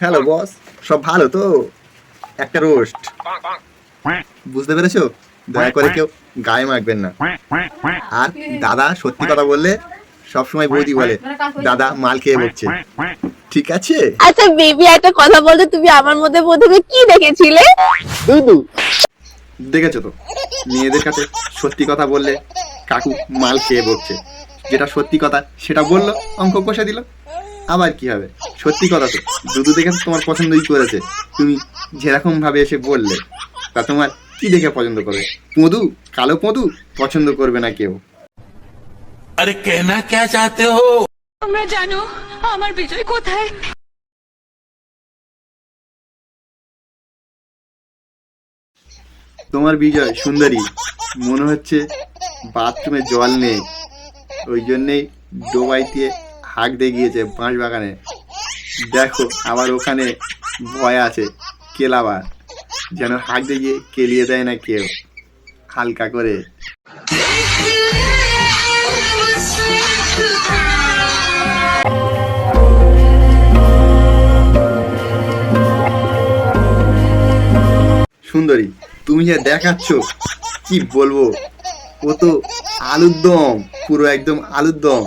Hello boss সব ভালো তো? একটা রোস্ট বুঝতে পেরেছ? দয়া করে কেউ গায়ে মাখবেন না। আর দাদা সত্যি কথা বললে সবসময় বৌদি বলে দাদা মাল খেয়ে বকছে। ঠিক আছে? আচ্ছা বেবি একটা কথা বলতে তুমি আমার মধ্যে প্রথমে কি দেখেছিলে? দুদু। দেখেছ তো? মেয়েদের কাছে সত্যি কথা বললে কাকু মাল খেয়ে বকছে। যেটা সত্যি কথা সেটা বলল অঙ্ক কষে দিল। আবার কি হবে? সত্যি কথা তো দুদু দেখে তোমার পছন্দই করেছে। তুমি যেরকম ভাবে এসে বললে তা তোমার কি দেখে পছন্দ করবে? পদু কালো পদু পছন্দ করবে না কেউ। আরে কেনা কে চাতে হো? তোমরা জানো আমার বিজয় কোথায়? তোমার বিজয় সুন্দরী। মনে হচ্ছে বাথরুমে জল নেই। ওই জন্যেই ডোবাইতে হাঁক দিয়ে গিয়েছে বাঁশ বাগানে। দেখো, আবার ওখানে ভয় আছে, কেলাবার। যেন হাঁক দিয়ে গিয়ে কেলিয়ে দেয় না কেউ, হালকা করে। সুন্দরী, তুমি যে দেখাচ্ছ, কি বলব? ও তো আলুর দম, পুরো একদম আলুর দম।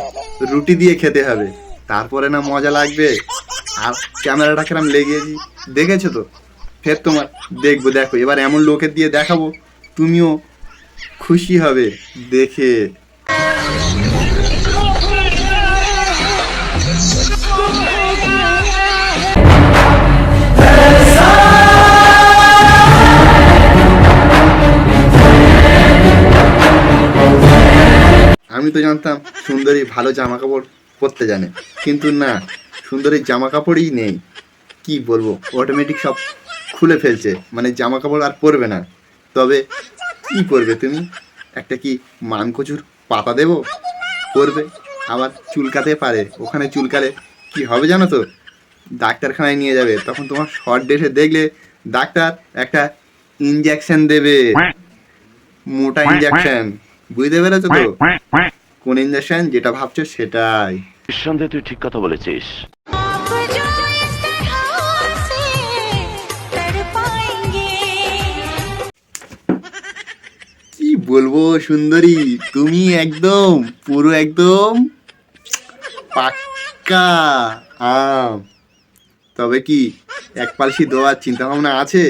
রুটি দিয়ে খেতে হবে। তারপরে না মজা লাগবে। আর ক্যামেরাটা কেরাম লেগেছি। দেখেছ তো? ফের তোমার দেখব, দেখো। এবার এমন লোকের দিয়ে দেখাবো। তুমিও খুশি হবে দেখে। আমি তো জানতাম সুন্দরী ভালো জামা কাপড় পরতে জানে। কিন্তু না, সুন্দরীর জামা কাপড়ই নেই। কি বলব? অটোমেটিক সব খুলে ফেলছে। মানে জামা কাপড় আর পরবে না। তবে কি করবে তুমি? একটা কি মানকচুর পাতা দেবো? করবে আবার চুলকাতে পারে। ওখানে চুলকালে কি হবে জানো তো? ডাক্তারখানায় নিয়ে যাবে। তখন তোমার শর্ট ড্রেসে দেখলে ডাক্তার একটা ইঞ্জেকশন দেবে। মোটা ইঞ্জেকশন বুঝতে পেরেছ তো? কোন ইঞ্জেকশন যেটা ভাবছ সেটাই। নিঃসন্দেহে তুই ঠিক কথা বলেছিস। কি বলব সুন্দরী তুমি একদম পুরো একদম পাক্কা। আম তবে কি এক পালসি দেওয়ার চিন্তা ভাবনা আছে?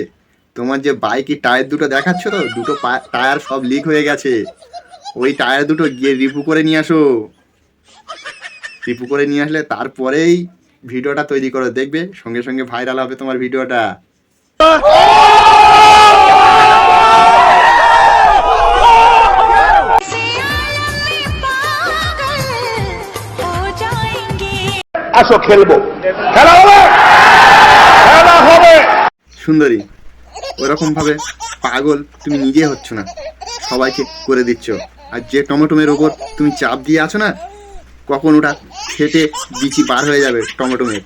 তোমার যে বাইকের টায়ার দুটো দেখাচ্ছ তো দুটো টায়ার সব লিক হয়ে গেছে। ওই টায়ার দুটো গিয়ে রিপু করে নিয়ে আসো। রিপু করে নিয়ে আসলে তারপরেই ভিডিওটা তৈরি করে দেখবে? সঙ্গে সঙ্গে ভাইরাল হবে তোমার ভিডিওটা। আসো খেলব। খেলা হবে! খেলা হবে! সুন্দরী ওরকম ভাবে পাগল তুমি নিজে হচ্ছ না। সবাইকে করে দিচ্ছ। আর যে টমেটোমের ওপর তুমি চাপ দিয়ে আছো না কখন ওটা ফেটে বিচি বার হয়ে যাবে টমেটোমের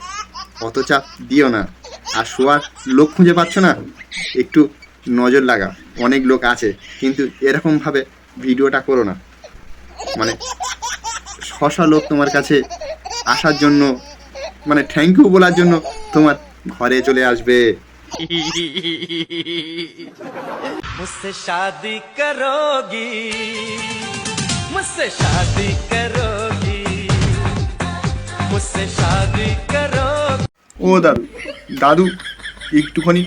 অত চাপ দিও না আর শোয়ার লোক খুঁজে পাচ্ছ না একটু নজর লাগা অনেক লোক আছে কিন্তু এরকম ভাবে ভিডিওটা করো না মানে শশা লোক তোমার কাছে আসার জন্য মানে থ্যাংক ইউ বলার জন্য তোমার ঘরে চলে আসবে मुझसे शादी करोगी मुझसे शादी करोगी मुझसे शादी करोगी ও দাদু দাদু একটুখানি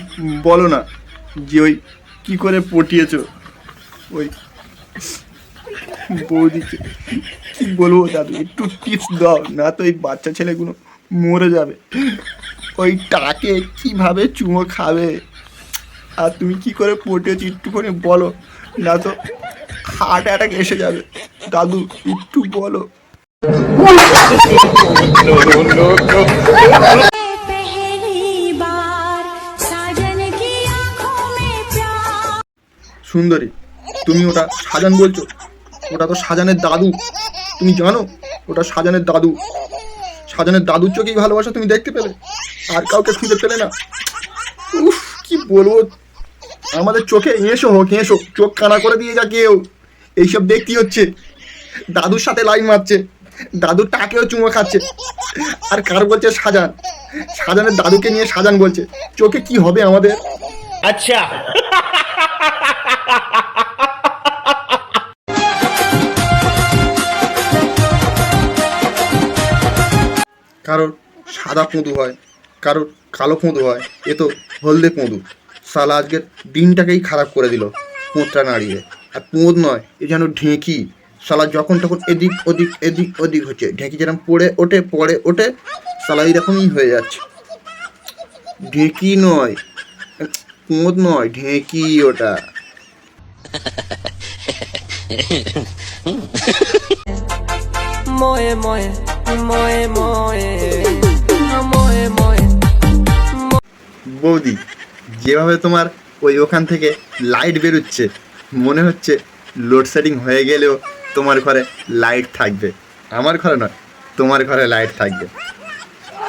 বলো না যে ওই কি করে পটিয়েছ ওই বৌদিকে কি বলবো দাদু একটু টিপস দাও না তো এই বাচ্চা ছেলেগুলো মরে যাবে ওই টাকে কিভাবে চুমো খাবে আর তুমি কি করে পটিয়েছো একটুখানি বলো না তো হার্ট অ্যাটাক এসে যাবে। দাদু, একটু বলো। সুন্দরী, তুমি ওটা সাজান বলছো? ওটা তো সাজানের দাদু। তুমি জানো, ওটা সাজানের দাদু। সাজানের দাদুর চোখেই ভালোবাসা তুমি দেখতে পেলে। আর কাউকে খুঁজে পেলে না। উফ, কি বলব আমাদের চোখে এসো হোক এসো চোখ কানা করে দিয়ে যা কেউ। এইসব দেখতেই হচ্ছে। দাদুর সাথে লাইন মারছে। দাদু টাকেও চুমো খাচ্ছে। আর কার বলছে সাজান? সাজানের দাদুকে নিয়ে সাজান বলছে। চোখে কি হবে আমাদের? আচ্ছা। কারোর সাদা পুঁদু হয় কারোর কালো পুঁদু হয় এ তো হলদে পুঁদু সালা আজকের দিনটাকেই খারাপ করে দিল পুঁতটা নাড়িয়ে। আর পুঁত নয় এ যেন ঢেঁকি। সালা যখন তখন এদিক ওদিক এদিক ওদিক হচ্ছে। ঢেঁকি যেরকম পড়ে ওঠে পড়ে ওঠে সালা এইরকমই হয়ে যাচ্ছে। ঢেঁকি নয় পুঁত নয় ঢেঁকি ওটা। মোয়ে মোয়ে মোয়ে মোয়ে মোয়ে মোয়ে। বৌদি যেভাবে তোমার ওই ওখান থেকে লাইট বেরোচ্ছে, মনে হচ্ছে লোডশেডিং হয়ে গেলেও তোমার ঘরে লাইট থাকবে। আমার ঘরে নয়, তোমার ঘরে লাইট থাকবে।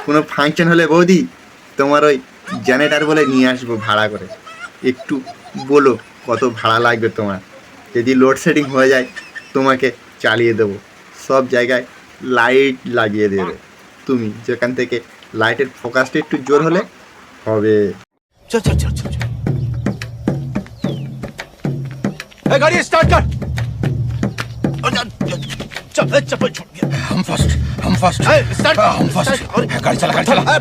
কোনো ফাংশন হলে বৌদি, তোমার ওই জেনারেটার বলে নিয়ে আসব ভাড়া করে। একটু বলো কত ভাড়া লাগবে তোমার? যদি লোডশেডিং হয়ে যায়, তোমাকে চালিয়ে দেবো। সব জায়গায় লাইট লাগিয়ে দেবে। তুমি যেখান থেকে লাইটের ফোকাসটা একটু জোর হলে হবে। चल चल चल चल चल ए, गाड़ी स्टार्ट कर चल चप्पल छोड़ हम फर्स्ट हम फर्स्ट स्टार्ट हम फर्स्ट गाड़ी चला गाड़ी चला